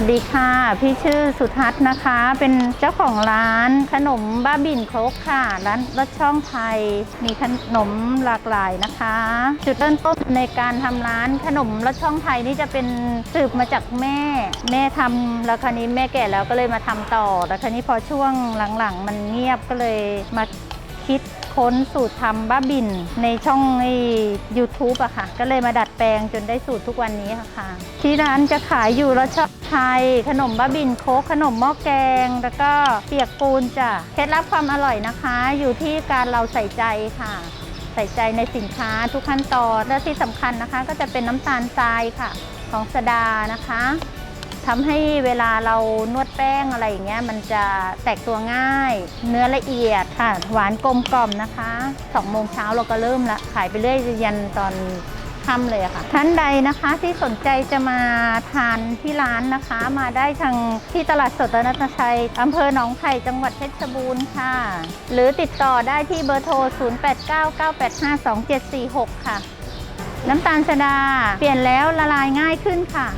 วัสดีค่ะ พี่ชื่อสุทัศน์นะคะ เป็นเจ้าของร้านขนมบ้าบินครกค่ะ ร้านรสช่องไทย มีขนมหลากหลายนะคะ จุดเริ่มต้นในการทำร้านขนมรสช่องไทยนี่จะเป็นสืบมาจากแม่ แม่ทำแล้วคราวนี้แม่แก่แล้วก็เลยมาทำต่อ แล้วคราวนี้พอช่วงหลังๆ มันเงียบก็เลยมา คิดค้นสูตรทำบ้าบินในช่องไอ้ YouTube อะค่ะ ก็เลยมาดัดแปลงจนได้สูตรทุกวันนี้ค่ะ ที่ร้านจะขายอยู่รสชอบไทย ขนมบ้าบินโคกขนมหม้อแกง แล้วก็เปียกปูนจ้ะเคล็ดลับความอร่อยนะคะ อยู่ที่การเราใส่ใจค่ะ ใส่ใจในสินค้าทุกขั้นตอนและที่สำคัญนะคะ ก็จะเป็นน้ำตาลทรายค่ะ ของสดานะคะ ทำให้เวลาเรานวดแป้งอะไรอย่างเงี้ยมันจะแตกตัวง่าย เนื้อละเอียดค่ะ หวานกลมกล่อมนะคะ2โมงเช้าเราก็เริ่มละขายไปเรื่อยยันตอนค่ำเลยค่ะ ท่านใดนะคะที่สนใจจะมาทานที่ร้านนะคะ มาได้ทางที่ตลาดสดรัตนชัยอำเภอหนองไผ่จังหวัดเพชรบูรณ์ค่ะ หรือติดต่อได้ที่เบอร์โทร 0899852746 ค่ะ น้ำตาลสดาเปลี่ยนแล้วละลายง่ายขึ้นค่ะ